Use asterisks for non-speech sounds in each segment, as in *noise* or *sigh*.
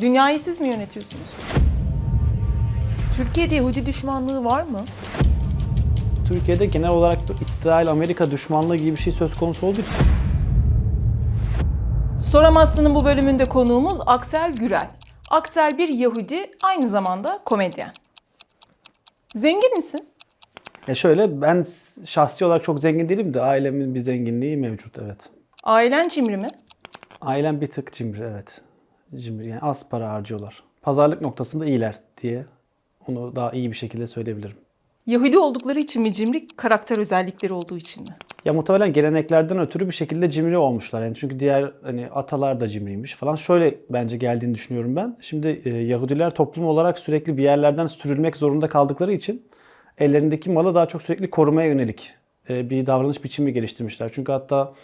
Dünyayı siz mi yönetiyorsunuz? Türkiye'de Yahudi düşmanlığı var mı? Türkiye'de genel olarak İsrail-Amerika düşmanlığı gibi bir şey söz konusu olduğu için Soramazsın'ın bu bölümünde konuğumuz Aksel Gürel. Aksel bir Yahudi, aynı zamanda komedyen. Zengin misin? Ya şöyle ben şahsi olarak çok zengin değilim de ailemin bir zenginliği mevcut evet. Ailen cimri mi? Ailem bir tık cimri evet. Cimri yani az para harcıyorlar. Pazarlık noktasında iyiler diye onu daha iyi bir şekilde söyleyebilirim. Yahudi oldukları için mi cimri, karakter özellikleri olduğu için mi? Ya muhtemelen geleneklerden ötürü bir şekilde cimri olmuşlar. Yani çünkü diğer hani atalar da cimriymiş falan. Şöyle bence geldiğini düşünüyorum ben. Şimdi e, Yahudiler toplum olarak sürekli bir yerlerden sürülmek zorunda kaldıkları için ellerindeki malı daha çok sürekli korumaya yönelik e, bir davranış biçimi geliştirmişler. Çünkü hatta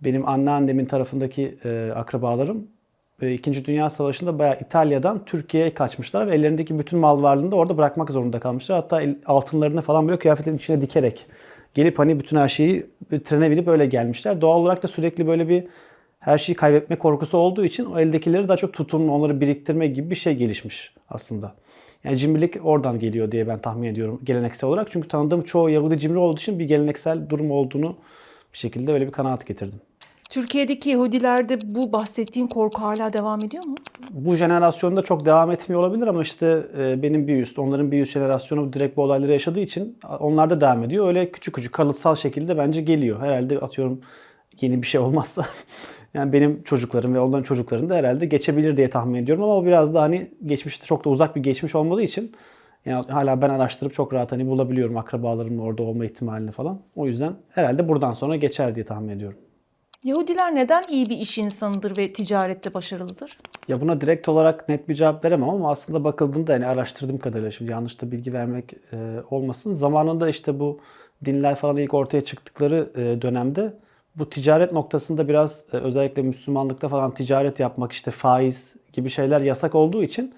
benim anneannemin tarafındaki e, akrabalarım İkinci Dünya Savaşı'nda bayağı İtalya'dan Türkiye'ye kaçmışlar ve ellerindeki bütün mal varlığını da orada bırakmak zorunda kalmışlar. Hatta altınlarını falan böyle kıyafetlerin içine dikerek gelip hani bütün her şeyi trene binip öyle gelmişler. Doğal olarak da sürekli böyle bir her şeyi kaybetme korkusu olduğu için o eldekileri daha çok tutunma, onları biriktirme gibi bir şey gelişmiş aslında. Yani cimrilik oradan geliyor diye ben tahmin ediyorum geleneksel olarak. Çünkü tanıdığım çoğu Yahudi cimri olduğu için bir geleneksel durum olduğunu bir şekilde öyle bir kanaat getirdim. Türkiye'deki Yahudilerde bu bahsettiğin korku hala devam ediyor mu? bu jenerasyonda çok devam etmiyor olabilir ama işte e, benim bir üst, onların bir üst jenerasyonu direkt bu olayları yaşadığı için onlar da devam ediyor. Öyle küçük küçük kalıtsal şekilde bence geliyor. Herhalde atıyorum yeni bir şey olmazsa *laughs* yani benim çocuklarım ve onların çocuklarının da herhalde geçebilir diye tahmin ediyorum ama o biraz da hani geçmişte çok da uzak bir geçmiş olmadığı için yani hala ben araştırıp çok rahat hani bulabiliyorum akrabalarımın orada olma ihtimalini falan. O yüzden herhalde buradan sonra geçer diye tahmin ediyorum. Yahudiler neden iyi bir iş insanıdır ve ticarette başarılıdır? Ya buna direkt olarak net bir cevap veremem ama aslında bakıldığında yani araştırdığım kadarıyla şimdi yanlış da bilgi vermek e, olmasın. Zamanında işte bu dinler falan ilk ortaya çıktıkları e, dönemde bu ticaret noktasında biraz e, özellikle Müslümanlıkta falan ticaret yapmak işte faiz gibi şeyler yasak olduğu için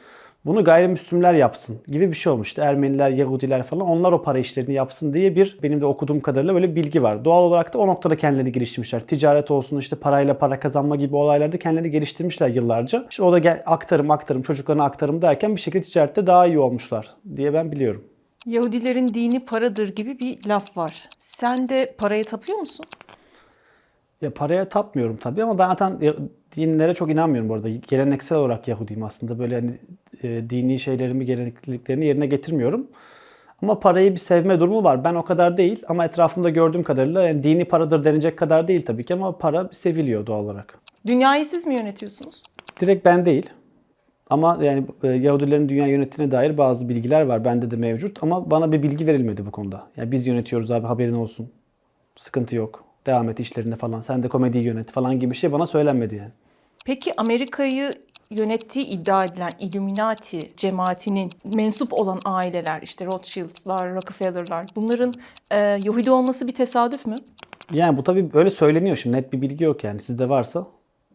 bunu gayrimüslimler yapsın gibi bir şey olmuş. İşte Ermeniler, Yahudiler falan onlar o para işlerini yapsın diye bir benim de okuduğum kadarıyla böyle bilgi var. Doğal olarak da o noktada kendilerini geliştirmişler. Ticaret olsun işte parayla para kazanma gibi olaylarda kendilerini geliştirmişler yıllarca. İşte o da gel, aktarım aktarım çocuklarına aktarım derken bir şekilde ticarette daha iyi olmuşlar diye ben biliyorum. Yahudilerin dini paradır gibi bir laf var. Sen de paraya tapıyor musun? Ya paraya tapmıyorum tabii ama ben zaten dinlere çok inanmıyorum bu arada. Geleneksel olarak Yahudiyim aslında. Böyle hani e, dini şeylerimi, gelenekliliklerini yerine getirmiyorum. Ama parayı bir sevme durumu var. Ben o kadar değil ama etrafımda gördüğüm kadarıyla yani dini paradır denecek kadar değil tabii ki ama para seviliyor doğal olarak. Dünyayı siz mi yönetiyorsunuz? Direkt ben değil. Ama yani e, Yahudilerin dünya yönetimine dair bazı bilgiler var. Bende de mevcut ama bana bir bilgi verilmedi bu konuda. Yani biz yönetiyoruz abi haberin olsun. Sıkıntı yok. Devam et işlerinde falan. Sen de komediyi yönet falan gibi bir şey bana söylenmedi yani. Peki Amerika'yı yönettiği iddia edilen Illuminati cemaatinin mensup olan aileler, işte Rothschild'lar, Rockefeller'lar, bunların e, Yahudi olması bir tesadüf mü? Yani bu tabii öyle söyleniyor şimdi. Net bir bilgi yok yani. Sizde varsa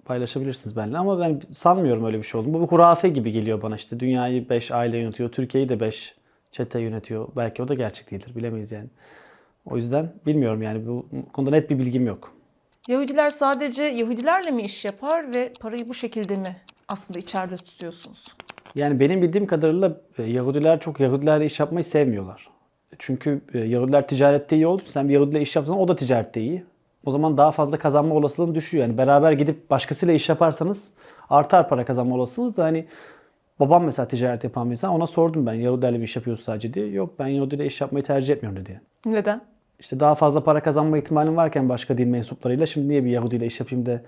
paylaşabilirsiniz benimle ama ben sanmıyorum öyle bir şey olduğunu. Bu bir hurafe gibi geliyor bana işte. Dünyayı 5 aile yönetiyor. Türkiye'yi de 5 çete yönetiyor. Belki o da gerçek değildir. Bilemeyiz yani. O yüzden bilmiyorum yani. Bu konuda net bir bilgim yok. Yahudiler sadece Yahudilerle mi iş yapar ve parayı bu şekilde mi aslında içeride tutuyorsunuz? Yani benim bildiğim kadarıyla e, Yahudiler çok Yahudilerle iş yapmayı sevmiyorlar. Çünkü e, Yahudiler ticarette iyi için sen bir Yahudiyle iş yapsan o da ticarette iyi. O zaman daha fazla kazanma olasılığın düşüyor. Yani beraber gidip başkasıyla iş yaparsanız artar para kazanma olasılığınız da hani babam mesela ticaret yapan bir insan ona sordum ben Yahudilerle bir iş yapıyorsun sadece diye. Yok ben Yahudiyle iş yapmayı tercih etmiyorum dedi. Neden? İşte daha fazla para kazanma ihtimalim varken başka din mensuplarıyla şimdi niye bir Yahudiyle iş yapayım da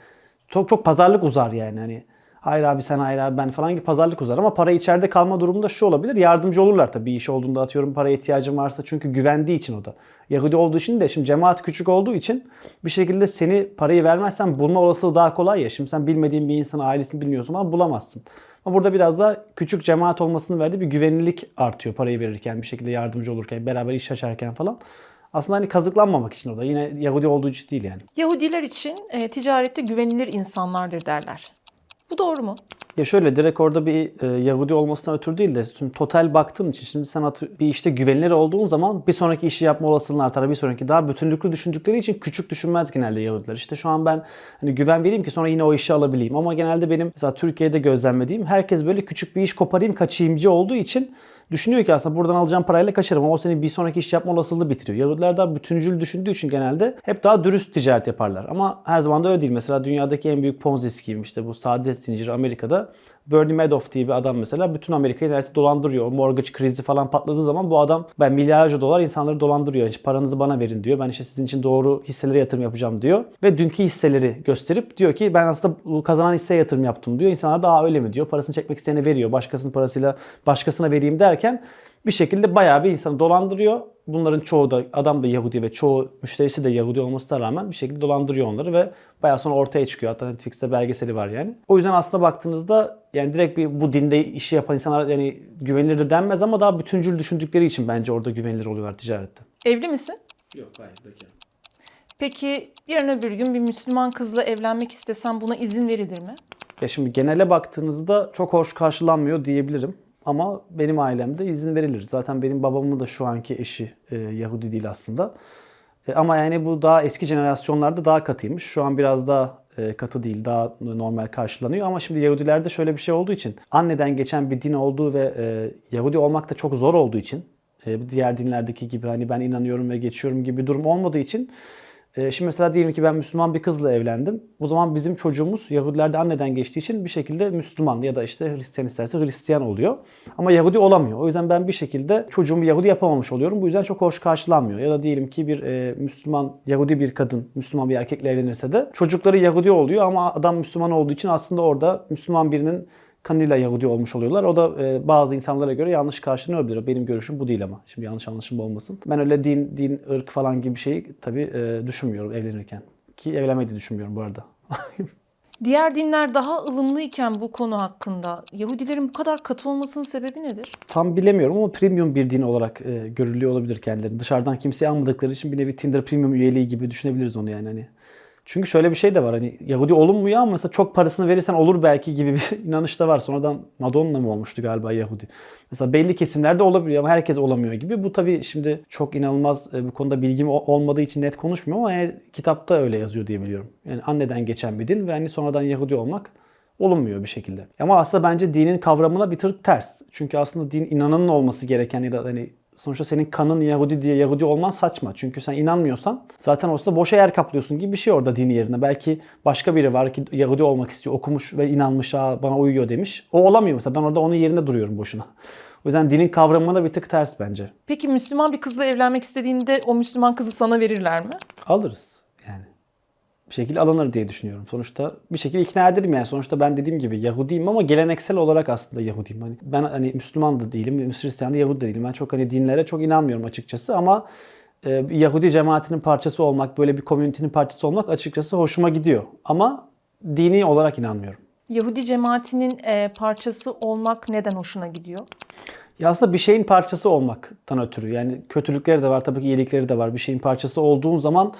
çok çok pazarlık uzar yani hani hayır abi sen hayır abi ben falan gibi pazarlık uzar ama para içeride kalma durumunda şu olabilir yardımcı olurlar tabii iş olduğunda atıyorum paraya ihtiyacın varsa çünkü güvendiği için o da. Yahudi olduğu için de şimdi cemaat küçük olduğu için bir şekilde seni parayı vermezsen bulma olasılığı daha kolay ya. Şimdi sen bilmediğin bir insanı ailesini bilmiyorsun ama bulamazsın. Ama burada biraz da küçük cemaat olmasının verdiği bir güvenilirlik artıyor parayı verirken bir şekilde yardımcı olurken beraber iş açarken falan. Aslında hani kazıklanmamak için o da. Yine Yahudi olduğu için değil yani. Yahudiler için e, ticarette güvenilir insanlardır derler. Bu doğru mu? Ya şöyle direkt orada bir e, Yahudi olmasına ötürü değil de şimdi total baktığın için şimdi sen atı- bir işte güvenilir olduğun zaman bir sonraki işi yapma olasılığın artar. Bir sonraki daha bütünlüklü düşündükleri için küçük düşünmez genelde Yahudiler. İşte şu an ben hani güven vereyim ki sonra yine o işi alabileyim. Ama genelde benim mesela Türkiye'de gözlemlediğim herkes böyle küçük bir iş koparayım kaçayımcı olduğu için düşünüyor ki aslında buradan alacağım parayla kaçarım ama o senin bir sonraki iş yapma olasılığı bitiriyor. Yahudiler daha bütüncül düşündüğü için genelde hep daha dürüst ticaret yaparlar. Ama her zaman da öyle değil. Mesela dünyadaki en büyük Ponzi scheme işte bu saadet zinciri Amerika'da Bernie Madoff diye bir adam mesela bütün Amerika'yı neredeyse dolandırıyor. Mortgage krizi falan patladığı zaman bu adam ben milyarlarca dolar insanları dolandırıyor. İşte paranızı bana verin diyor. Ben işte sizin için doğru hisselere yatırım yapacağım diyor. Ve dünkü hisseleri gösterip diyor ki ben aslında kazanan hisseye yatırım yaptım diyor. İnsanlar da Aa, öyle mi diyor. Parasını çekmek isteyene veriyor. Başkasının parasıyla başkasına vereyim derken bir şekilde bayağı bir insanı dolandırıyor. Bunların çoğu da adam da Yahudi ve çoğu müşterisi de Yahudi olmasına rağmen bir şekilde dolandırıyor onları ve bayağı sonra ortaya çıkıyor. Hatta Netflix'te belgeseli var yani. O yüzden aslında baktığınızda yani direkt bir bu dinde işi yapan insanlar yani güvenilir denmez ama daha bütüncül düşündükleri için bence orada güvenilir oluyorlar ticarette. Evli misin? Yok hayır bekar. Peki yarın öbür gün bir Müslüman kızla evlenmek istesen buna izin verilir mi? Ya şimdi genele baktığınızda çok hoş karşılanmıyor diyebilirim. Ama benim ailemde izin verilir. Zaten benim babamın da şu anki eşi e, Yahudi değil aslında. E, ama yani bu daha eski jenerasyonlarda daha katıymış. Şu an biraz daha e, katı değil, daha normal karşılanıyor. Ama şimdi Yahudilerde şöyle bir şey olduğu için, anneden geçen bir din olduğu ve e, Yahudi olmak da çok zor olduğu için, e, diğer dinlerdeki gibi hani ben inanıyorum ve geçiyorum gibi bir durum olmadığı için e, Şimdi mesela diyelim ki ben Müslüman bir kızla evlendim. O zaman bizim çocuğumuz Yahudilerde anneden geçtiği için bir şekilde Müslüman ya da işte Hristiyan isterse Hristiyan oluyor. Ama Yahudi olamıyor. O yüzden ben bir şekilde çocuğumu Yahudi yapamamış oluyorum. Bu yüzden çok hoş karşılanmıyor. Ya da diyelim ki bir e, Müslüman, Yahudi bir kadın Müslüman bir erkekle evlenirse de çocukları Yahudi oluyor ama adam Müslüman olduğu için aslında orada Müslüman birinin kanıyla Yahudi olmuş oluyorlar. O da e, bazı insanlara göre yanlış karşılanabilir. Benim görüşüm bu değil ama. Şimdi yanlış anlaşılma olmasın. Ben öyle din, din, ırk falan gibi bir şey tabii e, düşünmüyorum evlenirken. Ki evlenmeyi de düşünmüyorum bu arada. *laughs* Diğer dinler daha ılımlıyken bu konu hakkında Yahudilerin bu kadar katı olmasının sebebi nedir? Tam bilemiyorum ama premium bir din olarak e, görülüyor olabilir kendileri. Dışarıdan kimseyi almadıkları için bir nevi Tinder premium üyeliği gibi düşünebiliriz onu yani hani. Çünkü şöyle bir şey de var hani Yahudi olunmuyor ama mesela çok parasını verirsen olur belki gibi bir *laughs* inanış da var. Sonradan Madonna mı olmuştu galiba Yahudi? Mesela belli kesimlerde olabiliyor ama herkes olamıyor gibi. Bu tabii şimdi çok inanılmaz e, bu konuda bilgim olmadığı için net konuşmuyorum ama kitapta öyle yazıyor diye biliyorum. Yani anneden geçen bir din ve hani sonradan Yahudi olmak olunmuyor bir şekilde. Ama aslında bence dinin kavramına bir tır ters. Çünkü aslında din inananın olması gereken ya da hani sonuçta senin kanın Yahudi diye Yahudi olman saçma. Çünkü sen inanmıyorsan zaten olsa boşa yer kaplıyorsun gibi bir şey orada dini yerine. Belki başka biri var ki Yahudi olmak istiyor, okumuş ve inanmış, Aa, bana uyuyor demiş. O olamıyor mesela. Ben orada onun yerinde duruyorum boşuna. O yüzden dinin kavramına bir tık ters bence. Peki Müslüman bir kızla evlenmek istediğinde o Müslüman kızı sana verirler mi? Alırız. Bir şekilde alınır diye düşünüyorum. Sonuçta bir şekilde ikna ederim yani. Sonuçta ben dediğim gibi Yahudiyim ama geleneksel olarak aslında Yahudiyim. Hani ben hani Müslüman da değilim, Hristiyan da Yahudi de değilim. Ben çok hani dinlere çok inanmıyorum açıkçası ama e, Yahudi cemaatinin parçası olmak, böyle bir komünitenin parçası olmak açıkçası hoşuma gidiyor. Ama dini olarak inanmıyorum. Yahudi cemaatinin e, parçası olmak neden hoşuna gidiyor? Ya aslında bir şeyin parçası olmaktan ötürü. Yani kötülükleri de var, tabii ki iyilikleri de var. Bir şeyin parçası olduğun zaman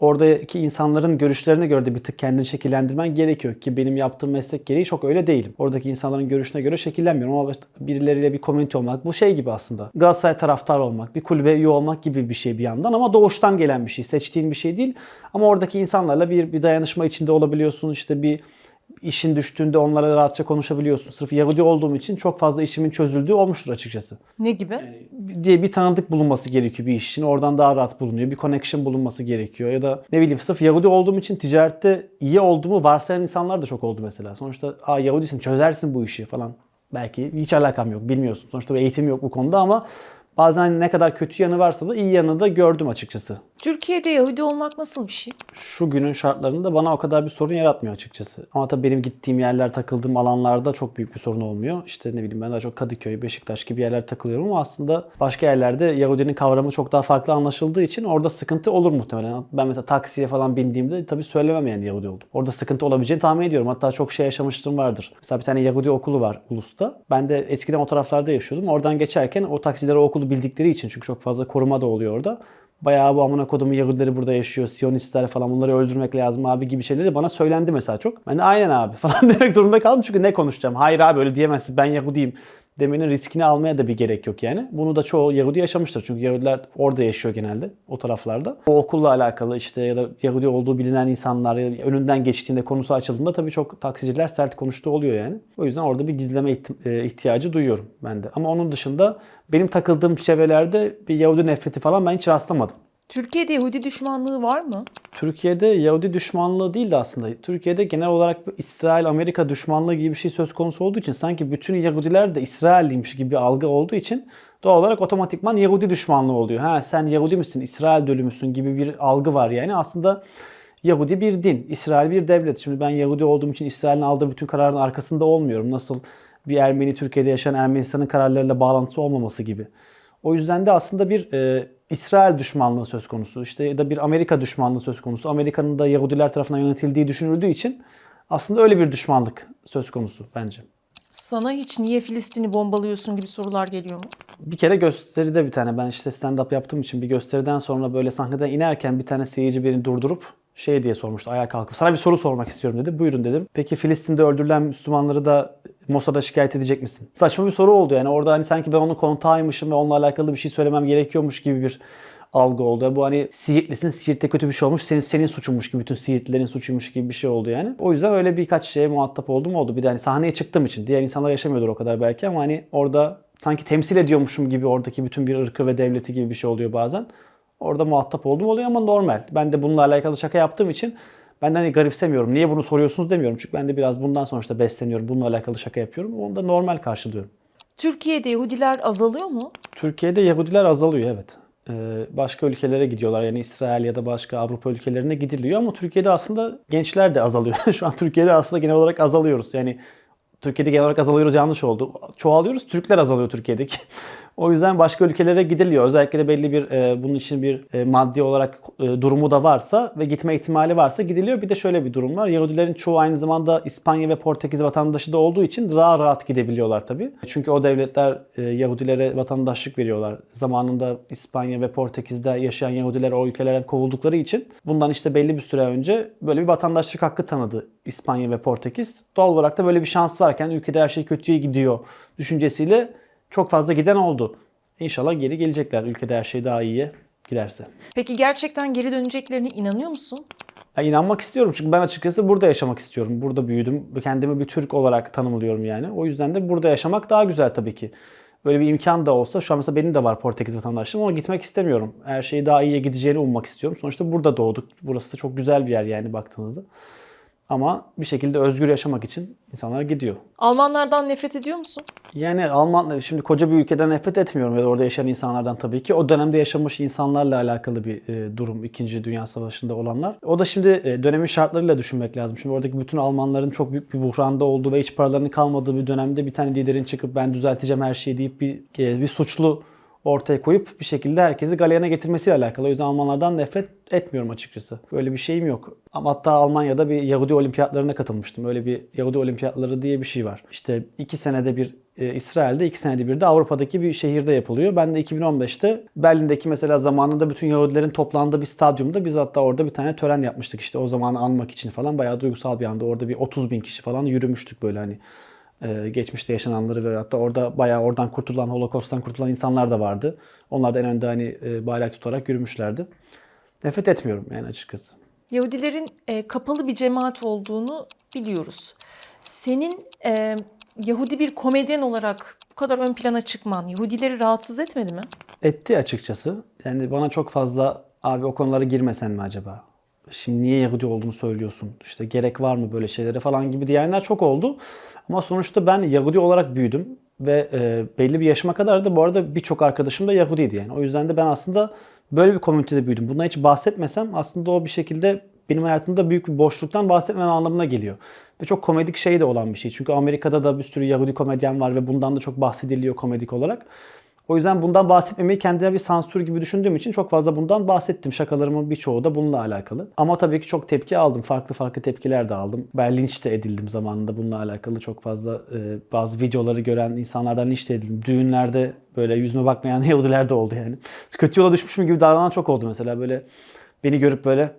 oradaki insanların görüşlerine göre de bir tık kendini şekillendirmen gerekiyor ki benim yaptığım meslek gereği çok öyle değilim. Oradaki insanların görüşüne göre şekillenmiyorum ama birileriyle bir komünite olmak bu şey gibi aslında. Galatasaray taraftarı olmak, bir kulübe üye olmak gibi bir şey bir yandan ama doğuştan gelen bir şey, seçtiğin bir şey değil. Ama oradaki insanlarla bir, bir dayanışma içinde olabiliyorsun. İşte bir işin düştüğünde onlara rahatça konuşabiliyorsun. Sırf Yahudi olduğum için çok fazla işimin çözüldüğü olmuştur açıkçası Ne gibi? diye bir tanıdık bulunması gerekiyor bir iş için. Oradan daha rahat bulunuyor. Bir connection bulunması gerekiyor. Ya da ne bileyim sırf Yahudi olduğum için ticarette iyi olduğumu varsayan insanlar da çok oldu mesela. Sonuçta Aa, Yahudisin çözersin bu işi falan. Belki hiç alakam yok bilmiyorsun. Sonuçta bir eğitim yok bu konuda ama bazen ne kadar kötü yanı varsa da iyi yanı da gördüm açıkçası. Türkiye'de Yahudi olmak nasıl bir şey? Şu günün şartlarında bana o kadar bir sorun yaratmıyor açıkçası. Ama tabii benim gittiğim yerler, takıldığım alanlarda çok büyük bir sorun olmuyor. İşte ne bileyim ben daha çok Kadıköy, Beşiktaş gibi yerler takılıyorum ama aslında başka yerlerde Yahudinin kavramı çok daha farklı anlaşıldığı için orada sıkıntı olur muhtemelen. Ben mesela taksiye falan bindiğimde tabii söylemem yani Yahudi oldum. Orada sıkıntı olabileceğini tahmin ediyorum. Hatta çok şey yaşamışlığım vardır. Mesela bir tane Yahudi okulu var Ulus'ta. Ben de eskiden o taraflarda yaşıyordum. Oradan geçerken o taksiler o okulu bildikleri için çünkü çok fazla koruma da oluyor orada. bayağı bu amına kodumun Yahudileri burada yaşıyor, Siyonistler falan bunları öldürmek lazım abi gibi şeyleri bana söylendi mesela çok. Ben de aynen abi *laughs* falan demek durumunda kaldım çünkü ne konuşacağım? Hayır abi öyle diyemezsin ben Yahudiyim demenin riskini almaya da bir gerek yok yani. Bunu da çoğu Yahudi yaşamıştır. Çünkü Yahudiler orada yaşıyor genelde o taraflarda. O okulla alakalı işte ya da Yahudi olduğu bilinen insanlar ya önünden geçtiğinde konusu açıldığında tabii çok taksiciler sert konuştuğu oluyor yani. O yüzden orada bir gizleme e, ihtiyacı duyuyorum ben de. Ama onun dışında benim takıldığım çevrelerde bir Yahudi nefreti falan ben hiç rastlamadım. Türkiye'de Yahudi düşmanlığı var mı? Türkiye'de Yahudi düşmanlığı değil de aslında. Türkiye'de genel olarak İsrail-Amerika düşmanlığı gibi bir şey söz konusu olduğu için sanki bütün Yahudiler de İsrailliymiş gibi bir algı olduğu için doğal olarak otomatikman Yahudi düşmanlığı oluyor. Ha sen Yahudi misin, İsrail dölü müsün gibi bir algı var yani. Aslında Yahudi bir din, İsrail bir devlet. Şimdi ben Yahudi olduğum için İsrail'in aldığı bütün kararın arkasında olmuyorum. Nasıl bir Ermeni Türkiye'de yaşayan Ermenistan'ın kararlarıyla bağlantısı olmaması gibi. O yüzden de aslında bir e, İsrail düşmanlığı söz konusu. İşte ya da bir Amerika düşmanlığı söz konusu. Amerika'nın da Yahudiler tarafından yönetildiği düşünüldüğü için aslında öyle bir düşmanlık söz konusu bence. Sana hiç niye Filistin'i bombalıyorsun gibi sorular geliyor mu? Bir kere gösteride bir tane ben işte stand-up yaptığım için bir gösteriden sonra böyle sahneden inerken bir tane seyirci beni durdurup şey diye sormuştu ayağa kalkıp sana bir soru sormak istiyorum dedi. Buyurun dedim. Peki Filistin'de öldürülen Müslümanları da Mossad'a şikayet edecek misin? Saçma bir soru oldu yani orada hani sanki ben onun kontağıymışım ve onunla alakalı bir şey söylemem gerekiyormuş gibi bir algı oldu. Bu hani Siirtlisin, Siirt'te kötü bir şey olmuş, senin, senin suçunmuş gibi, bütün Siirtlilerin suçuymuş gibi bir şey oldu yani. O yüzden öyle birkaç şeye muhatap oldum oldu. Bir de hani sahneye çıktığım için. Diğer insanlar yaşamıyordur o kadar belki ama hani orada sanki temsil ediyormuşum gibi oradaki bütün bir ırkı ve devleti gibi bir şey oluyor bazen. Orada muhatap oldum oluyor ama normal. Ben de bununla alakalı şaka yaptığım için ben de hani garipsemiyorum. Niye bunu soruyorsunuz demiyorum. Çünkü ben de biraz bundan sonuçta besleniyorum. Bununla alakalı şaka yapıyorum. Onu da normal karşılıyorum. Türkiye'de Yahudiler azalıyor mu? Türkiye'de Yahudiler azalıyor evet. Ee, başka ülkelere gidiyorlar yani İsrail ya da başka Avrupa ülkelerine gidiliyor ama Türkiye'de aslında gençler de azalıyor. *laughs* Şu an Türkiye'de aslında genel olarak azalıyoruz. Yani Türkiye'de genel olarak azalıyoruz yanlış oldu. Çoğalıyoruz, Türkler azalıyor Türkiye'deki. O yüzden başka ülkelere gidiliyor. Özellikle de belli bir e, bunun için bir e, maddi olarak e, durumu da varsa ve gitme ihtimali varsa gidiliyor. Bir de şöyle bir durum var. Yahudilerin çoğu aynı zamanda İspanya ve Portekiz vatandaşı da olduğu için daha rahat gidebiliyorlar tabii. Çünkü o devletler e, Yahudilere vatandaşlık veriyorlar. Zamanında İspanya ve Portekiz'de yaşayan Yahudiler o ülkelerden kovuldukları için bundan işte belli bir süre önce böyle bir vatandaşlık hakkı tanıdı İspanya ve Portekiz. Doğal olarak da böyle bir şans varken ülkede her şey kötüye gidiyor düşüncesiyle çok fazla giden oldu. İnşallah geri gelecekler ülkede her şey daha iyiye giderse. Peki gerçekten geri döneceklerine inanıyor musun? Ya inanmak istiyorum çünkü ben açıkçası burada yaşamak istiyorum. Burada büyüdüm. Kendimi bir Türk olarak tanımlıyorum yani. O yüzden de burada yaşamak daha güzel tabii ki. Böyle bir imkan da olsa şu an mesela benim de var Portekiz vatandaşlığım ama gitmek istemiyorum. Her şey daha iyiye gideceğini ummak istiyorum. Sonuçta burada doğduk. Burası da çok güzel bir yer yani baktığınızda. Ama bir şekilde özgür yaşamak için insanlar gidiyor. Almanlardan nefret ediyor musun? Yani Alman şimdi koca bir ülkeden nefret etmiyorum ya da orada yaşayan insanlardan tabii ki. O dönemde yaşamış insanlarla alakalı bir e, durum 2. Dünya Savaşı'nda olanlar. O da şimdi e, dönemin şartlarıyla düşünmek lazım. Şimdi oradaki bütün Almanların çok büyük bir buhranda olduğu ve hiç paralarının kalmadığı bir dönemde bir tane liderin çıkıp ben düzelteceğim her şeyi deyip bir e, bir suçlu ortaya koyup bir şekilde herkesi galeyana getirmesiyle alakalı. O yüzden Almanlardan nefret etmiyorum açıkçası. Böyle bir şeyim yok. Ama hatta Almanya'da bir Yahudi olimpiyatlarına katılmıştım. Öyle bir Yahudi olimpiyatları diye bir şey var. İşte iki senede bir e, İsrail'de, iki senede bir de Avrupa'daki bir şehirde yapılıyor. Ben de 2015'te Berlin'deki mesela zamanında bütün Yahudilerin toplandığı bir stadyumda biz hatta orada bir tane tören yapmıştık işte o zamanı anmak için falan. Bayağı duygusal bir anda. Orada bir 30 bin kişi falan yürümüştük böyle hani e, geçmişte yaşananları ve hatta orada bayağı oradan kurtulan, Holocaust'tan kurtulan insanlar da vardı. Onlar da en önde hani e, bayrak tutarak yürümüşlerdi. Nefret etmiyorum yani açıkçası. Yahudilerin e, kapalı bir cemaat olduğunu biliyoruz. Senin e, Yahudi bir komedyen olarak bu kadar ön plana çıkman Yahudileri rahatsız etmedi mi? Etti açıkçası. Yani bana çok fazla abi o konulara girmesen mi acaba? Şimdi niye Yahudi olduğunu söylüyorsun? İşte gerek var mı böyle şeylere falan gibi diyenler çok oldu. Ama sonuçta ben Yahudi olarak büyüdüm. Ve e, belli bir yaşıma kadar da bu arada birçok arkadaşım da Yahudiydi yani. O yüzden de ben aslında böyle bir komünitede büyüdüm. Bundan hiç bahsetmesem aslında o bir şekilde benim hayatımda büyük bir boşluktan bahsetmem anlamına geliyor. Ve çok komedik şey de olan bir şey. Çünkü Amerika'da da bir sürü Yahudi komedyen var ve bundan da çok bahsediliyor komedik olarak. O yüzden bundan bahsetmemeyi kendime bir sansür gibi düşündüğüm için çok fazla bundan bahsettim. Şakalarımın birçoğu da bununla alakalı. Ama tabii ki çok tepki aldım. Farklı farklı tepkiler de aldım. Ben linç edildim zamanında bununla alakalı. Çok fazla e, bazı videoları gören insanlardan linç de edildim. Düğünlerde böyle yüzüme bakmayan *laughs* Yahudiler de oldu yani. Kötü yola düşmüşüm gibi davranan çok oldu mesela. Böyle beni görüp böyle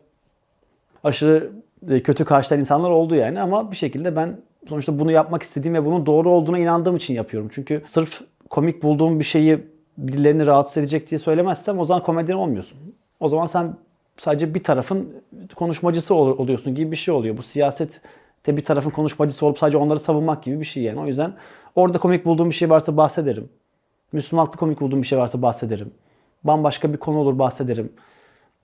aşırı e, kötü karşılayan insanlar oldu yani ama bir şekilde ben sonuçta bunu yapmak istediğim ve bunun doğru olduğuna inandığım için yapıyorum. Çünkü sırf komik bulduğum bir şeyi birilerini rahatsız edecek diye söylemezsem o zaman komedyen olmuyorsun. O zaman sen sadece bir tarafın konuşmacısı ol- oluyorsun gibi bir şey oluyor. Bu siyasette bir tarafın konuşmacısı olup sadece onları savunmak gibi bir şey yani. O yüzden orada komik bulduğum bir şey varsa bahsederim. Müslümanlıkta komik bulduğum bir şey varsa bahsederim. Bambaşka bir konu olur bahsederim.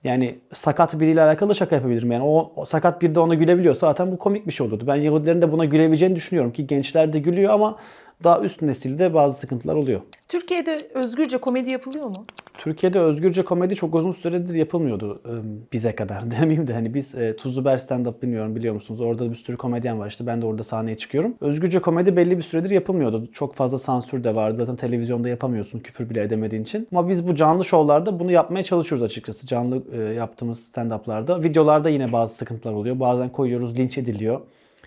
Yani sakat biriyle alakalı şaka yapabilirim. Yani o, o sakat biri de ona gülebiliyorsa zaten bu komik bir şey olurdu. Ben Yahudilerin de buna gülebileceğini düşünüyorum ki gençler de gülüyor ama daha üst nesilde bazı sıkıntılar oluyor. Türkiye'de özgürce komedi yapılıyor mu? Türkiye'de özgürce komedi çok uzun süredir yapılmıyordu e, bize kadar *laughs* demeyeyim de hani biz e, Tuzlu Ber stand up bilmiyorum biliyor musunuz? Orada bir sürü komedyen var işte ben de orada sahneye çıkıyorum. Özgürce komedi belli bir süredir yapılmıyordu. Çok fazla sansür de vardı. Zaten televizyonda yapamıyorsun küfür bile edemediğin için. Ama biz bu canlı şovlarda bunu yapmaya çalışıyoruz açıkçası. Canlı e, yaptığımız stand up'larda. Videolarda yine bazı sıkıntılar oluyor. Bazen koyuyoruz linç ediliyor.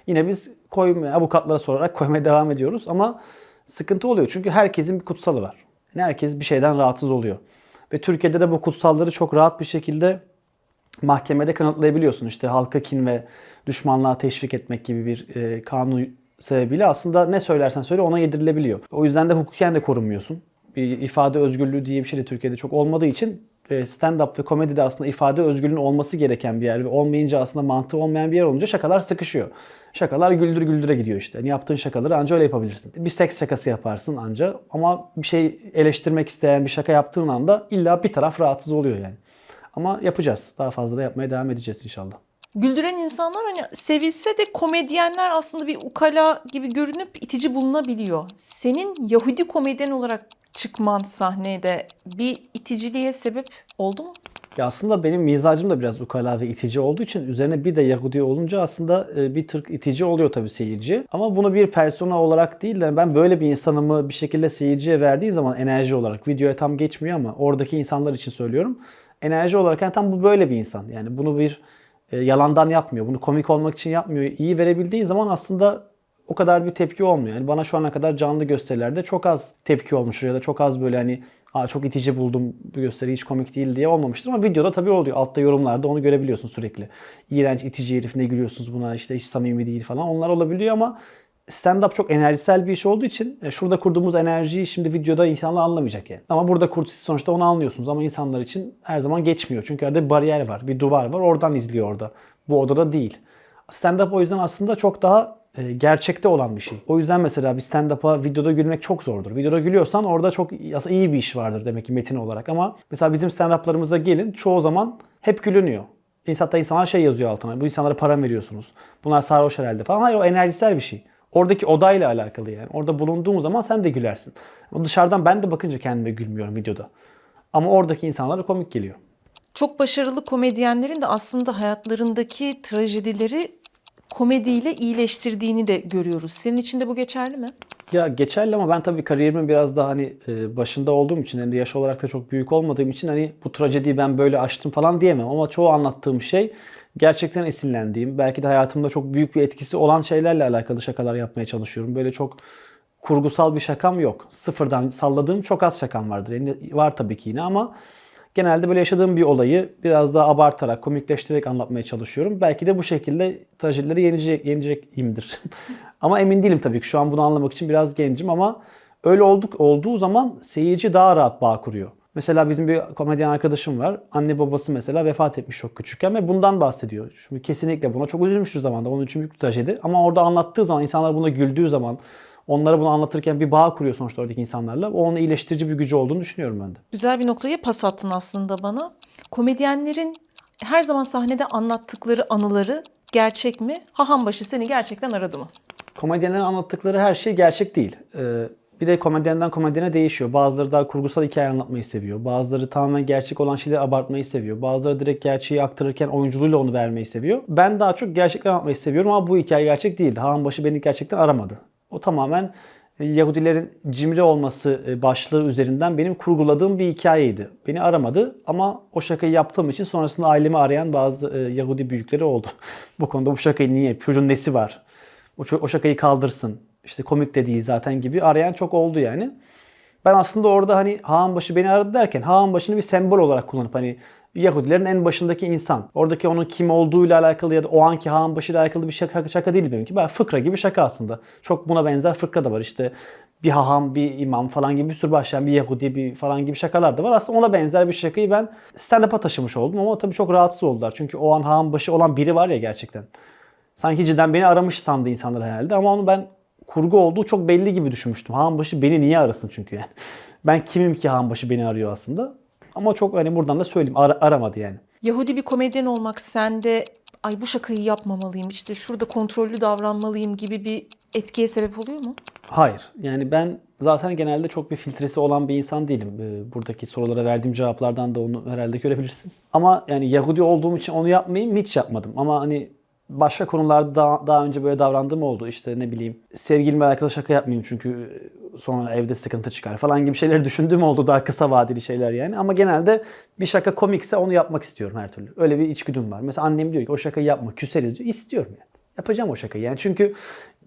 Yine biz koymaya, avukatlara sorarak koymaya devam ediyoruz ama sıkıntı oluyor. Çünkü herkesin bir kutsalı var. Yani herkes bir şeyden rahatsız oluyor. Ve Türkiye'de de bu kutsalları çok rahat bir şekilde mahkemede kanıtlayabiliyorsun. İşte halka kin ve düşmanlığa teşvik etmek gibi bir e, kanun sebebiyle aslında ne söylersen söyle ona yedirilebiliyor. O yüzden de hukuken de korunmuyorsun. Bir ifade özgürlüğü diye bir şey de Türkiye'de çok olmadığı için e, stand-up ve komedi de aslında ifade özgürlüğünün olması gereken bir yer ve olmayınca aslında mantığı olmayan bir yer olunca şakalar sıkışıyor. Şakalar güldür güldüre gidiyor işte. Yani yaptığın şakaları anca öyle yapabilirsin. Bir seks şakası yaparsın anca ama bir şey eleştirmek isteyen bir şaka yaptığın anda illa bir taraf rahatsız oluyor yani. Ama yapacağız. Daha fazla da yapmaya devam edeceğiz inşallah. Güldüren insanlar hani sevilse de komedyenler aslında bir ukala gibi görünüp itici bulunabiliyor. Senin Yahudi komedyen olarak çıkman sahnede bir iticiliğe sebep oldu mu? Ya aslında benim mizacım da biraz ukala ve itici olduğu için üzerine bir de Yahudi olunca aslında e, bir tır itici oluyor tabii seyirci. Ama bunu bir persona olarak değil de ben böyle bir insanımı bir şekilde seyirciye verdiği zaman enerji olarak videoya tam geçmiyor ama oradaki insanlar için söylüyorum. Enerji olarak yani tam bu böyle bir insan. Yani bunu bir e, yalandan yapmıyor. Bunu komik olmak için yapmıyor. İyi verebildiği zaman aslında o kadar bir tepki olmuyor. Yani bana şu ana kadar canlı gösterilerde çok az tepki olmuştur ya da çok az böyle hani Aa, çok itici buldum bu gösteri hiç komik değil diye olmamıştır ama videoda tabii oluyor. Altta yorumlarda onu görebiliyorsun sürekli. İğrenç itici herif ne gülüyorsunuz buna işte hiç samimi değil falan onlar olabiliyor ama stand-up çok enerjisel bir iş olduğu için e, şurada kurduğumuz enerjiyi şimdi videoda insanlar anlamayacak yani. Ama burada kurt siz sonuçta onu anlıyorsunuz ama insanlar için her zaman geçmiyor. Çünkü arada bir bariyer var, bir duvar var. Oradan izliyor orada. Bu odada değil. Stand-up o yüzden aslında çok daha e, gerçekte olan bir şey. O yüzden mesela bir stand-up'a videoda gülmek çok zordur. Videoda gülüyorsan orada çok iyi bir iş vardır demek ki metin olarak. Ama mesela bizim stand-up'larımıza gelin çoğu zaman hep gülünüyor. Hatta insanlar şey yazıyor altına. Bu insanlara para mı veriyorsunuz? Bunlar sarhoş herhalde falan. Hayır o enerjisel bir şey. Oradaki odayla alakalı yani. Orada bulunduğun zaman sen de gülersin. Ama dışarıdan ben de bakınca kendime gülmüyorum videoda. Ama oradaki insanlara komik geliyor. Çok başarılı komedyenlerin de aslında hayatlarındaki trajedileri komediyle iyileştirdiğini de görüyoruz. Senin için de bu geçerli mi? Ya geçerli ama ben tabii kariyerimin biraz daha hani e, başında olduğum için hem de yaş olarak da çok büyük olmadığım için hani bu trajediyi ben böyle açtım falan diyemem ama çoğu anlattığım şey gerçekten esinlendiğim, belki de hayatımda çok büyük bir etkisi olan şeylerle alakalı şakalar yapmaya çalışıyorum. Böyle çok kurgusal bir şakam yok. Sıfırdan salladığım çok az şakam vardır. Yani var tabii ki yine ama genelde böyle yaşadığım bir olayı biraz daha abartarak, komikleştirerek anlatmaya çalışıyorum. Belki de bu şekilde trajedileri yenecek, yenecekimdir. *laughs* ama emin değilim tabii ki. Şu an bunu anlamak için biraz gencim ama öyle olduk olduğu zaman seyirci daha rahat bağ kuruyor. Mesela bizim bir komedyen arkadaşım var. Anne babası mesela vefat etmiş çok küçükken ve bundan bahsediyor. Şimdi kesinlikle buna çok üzülmüştür zamanda. Onun için büyük bir trajedi. Ama orada anlattığı zaman, insanlar buna güldüğü zaman, onlara bunu anlatırken bir bağ kuruyor sonuçta oradaki insanlarla. O onun iyileştirici bir gücü olduğunu düşünüyorum ben de. Güzel bir noktaya pas attın aslında bana. Komedyenlerin her zaman sahnede anlattıkları anıları gerçek mi? Hahambaşı seni gerçekten aradı mı? Komedyenlerin anlattıkları her şey gerçek değil. Ee, bir de komedyenden komedyene değişiyor. Bazıları daha kurgusal hikaye anlatmayı seviyor. Bazıları tamamen gerçek olan şeyleri abartmayı seviyor. Bazıları direkt gerçeği aktarırken oyunculuğuyla onu vermeyi seviyor. Ben daha çok gerçekler anlatmayı seviyorum ama bu hikaye gerçek değildi. Hahan başı beni gerçekten aramadı. O tamamen e, Yahudilerin cimri olması e, başlığı üzerinden benim kurguladığım bir hikayeydi. Beni aramadı ama o şakayı yaptığım için sonrasında ailemi arayan bazı e, Yahudi büyükleri oldu. *laughs* bu konuda bu şakayı niye yapıyor? Çocuğun nesi var? O, şakayı kaldırsın. İşte komik de değil zaten gibi arayan çok oldu yani. Ben aslında orada hani Haanbaşı beni aradı derken Haanbaşı'nı bir sembol olarak kullanıp hani Yahudilerin en başındaki insan. Oradaki onun kim olduğuyla alakalı ya da o anki Haanbaşı ile alakalı bir şaka, şaka değil benimki. Ben fıkra gibi şaka aslında. Çok buna benzer fıkra da var. İşte bir haham, bir imam falan gibi bir sürü başlayan bir Yahudi bir falan gibi şakalar da var. Aslında ona benzer bir şakayı ben stand-up'a taşımış oldum ama tabii çok rahatsız oldular. Çünkü o an Haanbaşı olan biri var ya gerçekten. Sanki cidden beni aramış sandı insanlar herhalde ama onu ben kurgu olduğu çok belli gibi düşünmüştüm. Hanbaşı beni niye arasın çünkü yani. *laughs* Ben kimim ki Hanbaşı beni arıyor aslında. Ama çok hani buradan da söyleyeyim ara- aramadı yani. Yahudi bir komedyen olmak sende ay bu şakayı yapmamalıyım işte şurada kontrollü davranmalıyım gibi bir etkiye sebep oluyor mu? Hayır. Yani ben zaten genelde çok bir filtresi olan bir insan değilim. Ee, Buradaki sorulara verdiğim cevaplardan da onu herhalde görebilirsiniz. Ama yani Yahudi olduğum için onu yapmayayım hiç yapmadım. Ama hani başka konularda daha, daha önce böyle davrandığım oldu. İşte ne bileyim sevgilimle alakalı şaka yapmayayım çünkü sonra evde sıkıntı çıkar falan gibi şeyleri düşündüğüm oldu. Daha kısa vadeli şeyler yani. Ama genelde bir şaka komikse onu yapmak istiyorum her türlü. Öyle bir içgüdüm var. Mesela annem diyor ki o şakayı yapma küseriz diyor. İstiyorum yani. Yapacağım o şakayı. Yani çünkü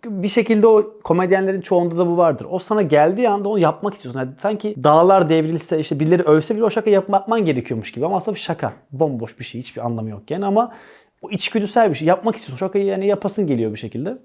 bir şekilde o komedyenlerin çoğunda da bu vardır. O sana geldiği anda onu yapmak istiyorsun. Yani sanki dağlar devrilse, işte birileri ölse bile o şakayı yapman gerekiyormuş gibi. Ama aslında bir şaka. Bomboş bir şey. Hiçbir anlamı yok yani ama o içgüdüsel bir şey. Yapmak istiyorsun. Şakayı yani yapasın geliyor bir şekilde.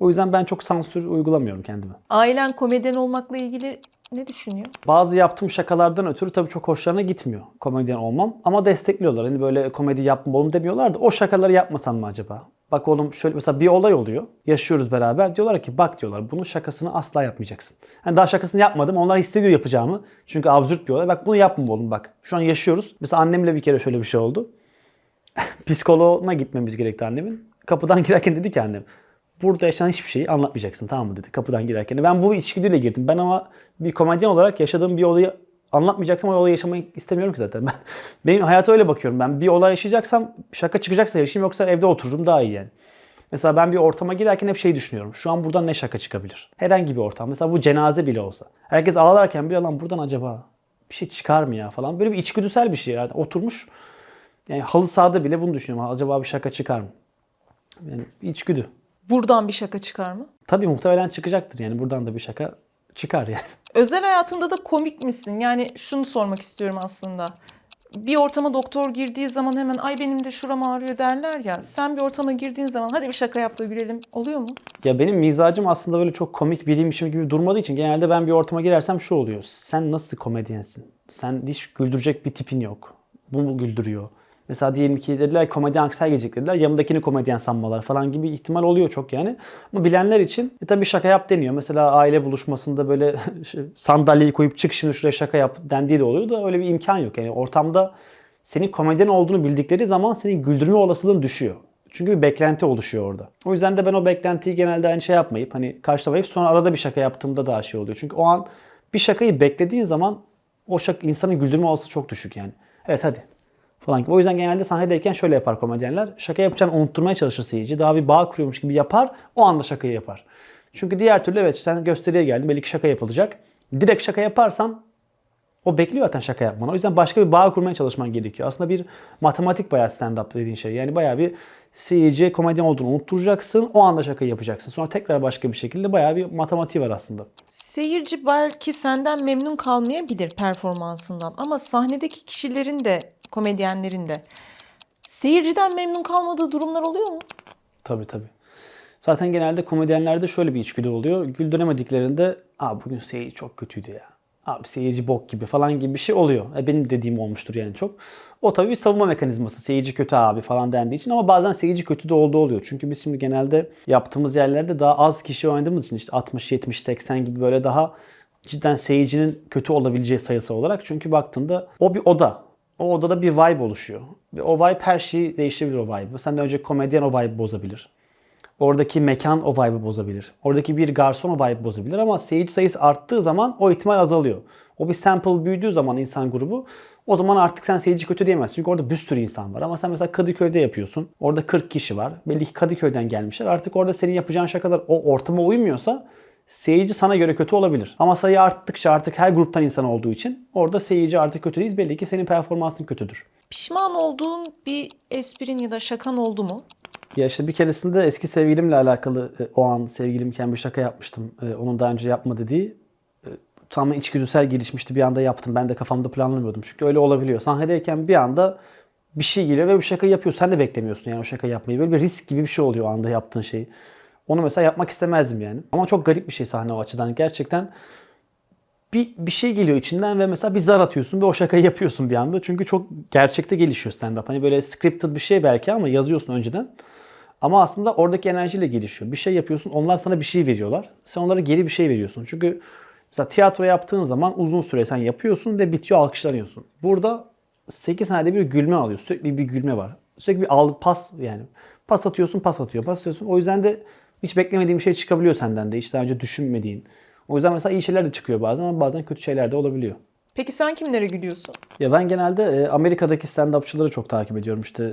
O yüzden ben çok sansür uygulamıyorum kendime. Ailen komedyen olmakla ilgili ne düşünüyor? Bazı yaptığım şakalardan ötürü tabii çok hoşlarına gitmiyor komedyen olmam. Ama destekliyorlar. Hani böyle komedi yapma oğlum demiyorlar da o şakaları yapmasan mı acaba? Bak oğlum şöyle mesela bir olay oluyor. Yaşıyoruz beraber. Diyorlar ki bak diyorlar bunun şakasını asla yapmayacaksın. Hani daha şakasını yapmadım. Onlar hissediyor yapacağımı. Çünkü absürt bir olay. Bak bunu yapma oğlum bak. Şu an yaşıyoruz. Mesela annemle bir kere şöyle bir şey oldu. *laughs* Psikoloğuna gitmemiz gerekti annemin. Kapıdan girerken dedi ki annem burada yaşanan hiçbir şeyi anlatmayacaksın tamam mı dedi kapıdan girerken. Ben bu içgüdüyle girdim. Ben ama bir komedyen olarak yaşadığım bir olayı anlatmayacaksam o olayı yaşamayı istemiyorum ki zaten. *laughs* Ben benim hayata öyle bakıyorum. Ben bir olay yaşayacaksam şaka çıkacaksa yaşayayım yoksa evde otururum daha iyi yani. Mesela ben bir ortama girerken hep şey düşünüyorum. Şu an buradan ne şaka çıkabilir? Herhangi bir ortam. Mesela bu cenaze bile olsa. Herkes ağlarken bir lan buradan acaba bir şey çıkar mı ya falan. Böyle bir içgüdüsel bir şey yani. Oturmuş yani halı sahada bile bunu düşünüyorum. Acaba bir şaka çıkar mı? Yani içgüdü. Buradan bir şaka çıkar mı? Tabii muhtemelen çıkacaktır yani buradan da bir şaka çıkar yani. *laughs* Özel hayatında da komik misin? Yani şunu sormak istiyorum aslında. Bir ortama doktor girdiği zaman hemen ay benim de şuram ağrıyor derler ya. Sen bir ortama girdiğin zaman hadi bir şaka yap da gülelim oluyor mu? Ya benim mizacım aslında böyle çok komik biriymişim gibi durmadığı için genelde ben bir ortama girersem şu oluyor. Sen nasıl komedyensin? Sen hiç güldürecek bir tipin yok. Bu mu güldürüyor? Mesela diyelim ki dediler komedyen Aksel gelecek dediler. Yanımdakini komedyen sanmalar falan gibi ihtimal oluyor çok yani. Ama bilenler için e tabii şaka yap deniyor. Mesela aile buluşmasında böyle *laughs* sandalyeyi koyup çık şimdi şuraya şaka yap dendiği de oluyor da öyle bir imkan yok. Yani ortamda senin komedyen olduğunu bildikleri zaman senin güldürme olasılığın düşüyor. Çünkü bir beklenti oluşuyor orada. O yüzden de ben o beklentiyi genelde aynı şey yapmayıp hani karşılamayıp sonra arada bir şaka yaptığımda daha şey oluyor. Çünkü o an bir şakayı beklediğin zaman o şaka insanın güldürme olasılığı çok düşük yani. Evet hadi falan gibi. O yüzden genelde sahnedeyken şöyle yapar komedyenler. Şaka yapacağını unutturmaya çalışır seyirci. Daha bir bağ kuruyormuş gibi yapar. O anda şakayı yapar. Çünkü diğer türlü evet sen gösteriye geldin. Belki şaka yapılacak. Direkt şaka yaparsan o bekliyor zaten şaka yapmanı. O yüzden başka bir bağ kurmaya çalışman gerekiyor. Aslında bir matematik bayağı stand-up dediğin şey. Yani bayağı bir seyirciye komedyen olduğunu unutturacaksın. O anda şakayı yapacaksın. Sonra tekrar başka bir şekilde bayağı bir matematiği var aslında. Seyirci belki senden memnun kalmayabilir performansından ama sahnedeki kişilerin de komedyenlerin de seyirciden memnun kalmadığı durumlar oluyor mu? Tabii tabii. Zaten genelde komedyenlerde şöyle bir içgüdü oluyor. Güldüremediklerinde Aa bugün seyirci çok kötüydü ya. Abi seyirci bok gibi falan gibi bir şey oluyor. E, benim dediğim olmuştur yani çok. O tabii bir savunma mekanizması. Seyirci kötü abi falan dendiği için ama bazen seyirci kötü de olduğu oluyor. Çünkü biz şimdi genelde yaptığımız yerlerde daha az kişi oynadığımız için işte 60, 70, 80 gibi böyle daha cidden seyircinin kötü olabileceği sayısı olarak. Çünkü baktığında o bir oda. O odada bir vibe oluşuyor. Ve o vibe her şeyi değiştirebilir o vibe. Senden önce komedyen o vibe bozabilir. Oradaki mekan o vibe'ı bozabilir. Oradaki bir garson o vibe'ı bozabilir ama seyirci sayısı arttığı zaman o ihtimal azalıyor. O bir sample büyüdüğü zaman insan grubu o zaman artık sen seyirci kötü diyemezsin. Çünkü orada bir sürü insan var. Ama sen mesela Kadıköy'de yapıyorsun. Orada 40 kişi var. Belli ki Kadıköy'den gelmişler. Artık orada senin yapacağın şakalar o ortama uymuyorsa seyirci sana göre kötü olabilir. Ama sayı arttıkça artık her gruptan insan olduğu için orada seyirci artık kötü değil. Belli ki senin performansın kötüdür. Pişman olduğun bir esprin ya da şakan oldu mu? Ya işte bir keresinde eski sevgilimle alakalı e, o an sevgilimken bir şaka yapmıştım. E, Onun daha önce yapma dediği. E, Tamamen içgüdüsel gelişmişti. Bir anda yaptım. Ben de kafamda planlamıyordum. Çünkü öyle olabiliyor. Sahnedeyken bir anda bir şey geliyor ve bir şaka yapıyor. Sen de beklemiyorsun yani o şaka yapmayı. Böyle bir risk gibi bir şey oluyor o anda yaptığın şey. Onu mesela yapmak istemezdim yani. Ama çok garip bir şey sahne o açıdan. Gerçekten bir, bir şey geliyor içinden ve mesela bir zar atıyorsun ve o şakayı yapıyorsun bir anda. Çünkü çok gerçekte gelişiyor stand-up. Hani böyle scripted bir şey belki ama yazıyorsun önceden. Ama aslında oradaki enerjiyle gelişiyor. Bir şey yapıyorsun, onlar sana bir şey veriyorlar. Sen onlara geri bir şey veriyorsun. Çünkü mesela tiyatro yaptığın zaman uzun süre sen yapıyorsun ve bitiyor alkışlanıyorsun. Burada 8 saniyede bir gülme alıyor. Sürekli bir gülme var. Sürekli bir al, pas yani. Pas atıyorsun, pas atıyor, pas atıyorsun. O yüzden de hiç beklemediğin bir şey çıkabiliyor senden de. Hiç daha önce düşünmediğin. O yüzden mesela iyi şeyler de çıkıyor bazen ama bazen kötü şeyler de olabiliyor. Peki sen kimlere gülüyorsun? Ya ben genelde e, Amerika'daki stand-upçıları çok takip ediyorum. İşte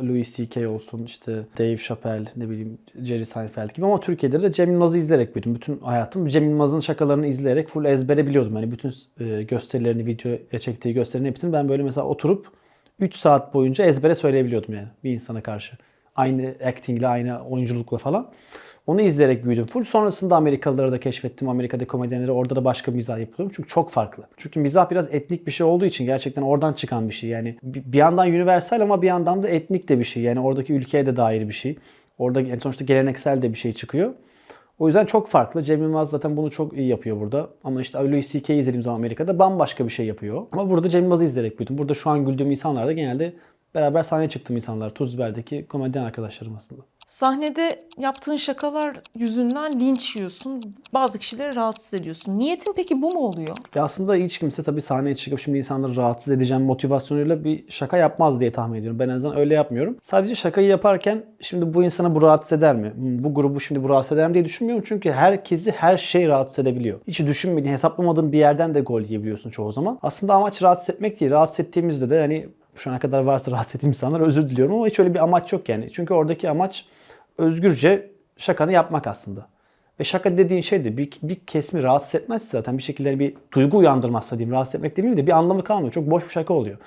e, Louis C.K. olsun, işte Dave Chappelle, ne bileyim Jerry Seinfeld gibi ama Türkiye'de de Cem Yılmaz'ı izleyerek büyüdüm. Bütün hayatım Cem Yılmaz'ın şakalarını izleyerek full ezbere biliyordum. Yani bütün e, gösterilerini, videoya çektiği gösterilerin hepsini ben böyle mesela oturup 3 saat boyunca ezbere söyleyebiliyordum yani bir insana karşı. Aynı actingle, aynı oyunculukla falan. Onu izleyerek büyüdüm full. Sonrasında Amerikalıları da keşfettim. Amerika'da komedyenleri orada da başka mizah yapıyorum. Çünkü çok farklı. Çünkü mizah biraz etnik bir şey olduğu için gerçekten oradan çıkan bir şey. Yani bir bir yandan universal ama bir yandan da etnik de bir şey. Yani oradaki ülkeye de dair bir şey. Orada en sonuçta geleneksel de bir şey çıkıyor. O yüzden çok farklı. Cem Yılmaz zaten bunu çok iyi yapıyor burada. Ama işte Louis C.K.'yi izlediğim zaman Amerika'da bambaşka bir şey yapıyor. Ama burada Cem Yılmaz'ı izleyerek büyüdüm. Burada şu an güldüğüm insanlar da genelde beraber sahneye çıktığım insanlar. Tuz Biber'deki komedyen arkadaşlarım aslında. Sahnede yaptığın şakalar yüzünden linç yiyorsun. Bazı kişileri rahatsız ediyorsun. Niyetin peki bu mu oluyor? Ya aslında hiç kimse tabii sahneye çıkıp şimdi insanları rahatsız edeceğim motivasyonuyla bir şaka yapmaz diye tahmin ediyorum. Ben en azından öyle yapmıyorum. Sadece şakayı yaparken şimdi bu insana bu rahatsız eder mi? Hmm, Bu grubu şimdi bu rahatsız eder mi diye düşünmüyorum. Çünkü herkesi her şey rahatsız edebiliyor. Hiç düşünmediğin, hesaplamadığın bir yerden de gol yiyebiliyorsun çoğu zaman. Aslında amaç rahatsız etmek değil. Rahatsız ettiğimizde de hani şu ana kadar varsa rahatsız ettiğim insanlar özür diliyorum ama hiç öyle bir amaç yok yani. Çünkü oradaki amaç özgürce şakanı yapmak aslında. Ve şaka dediğin şey de bir, bir kesimi rahatsız etmezse zaten bir şekilde bir duygu uyandırmazsa diyeyim rahatsız etmek demeyeyim de bir anlamı kalmıyor. Çok boş bir şaka oluyor.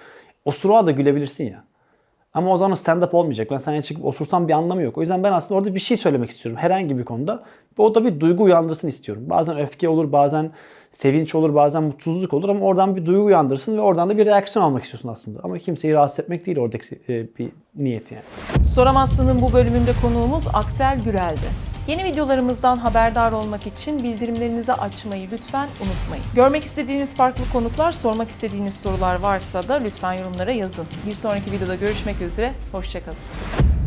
Osuruğa da gülebilirsin ya. Ama o zaman stand-up olmayacak. Ben sahneye çıkıp osursam bir anlamı yok. O yüzden ben aslında orada bir şey söylemek istiyorum. Herhangi bir konuda. Ve o da bir duygu uyandırsın istiyorum. Bazen öfke olur, bazen sevinç olur, bazen mutsuzluk olur. Ama oradan bir duygu uyandırsın ve oradan da bir reaksiyon almak istiyorsun aslında. Ama kimseyi rahatsız etmek değil oradaki e, bir niyet yani. Soramazsın'ın bu bölümünde konuğumuz Aksel Gürel'di. Yeni videolarımızdan haberdar olmak için bildirimlerinizi açmayı lütfen unutmayın. Görmek istediğiniz farklı konuklar, sormak istediğiniz sorular varsa da lütfen yorumlara yazın. Bir sonraki videoda görüşmek üzere, hoşçakalın.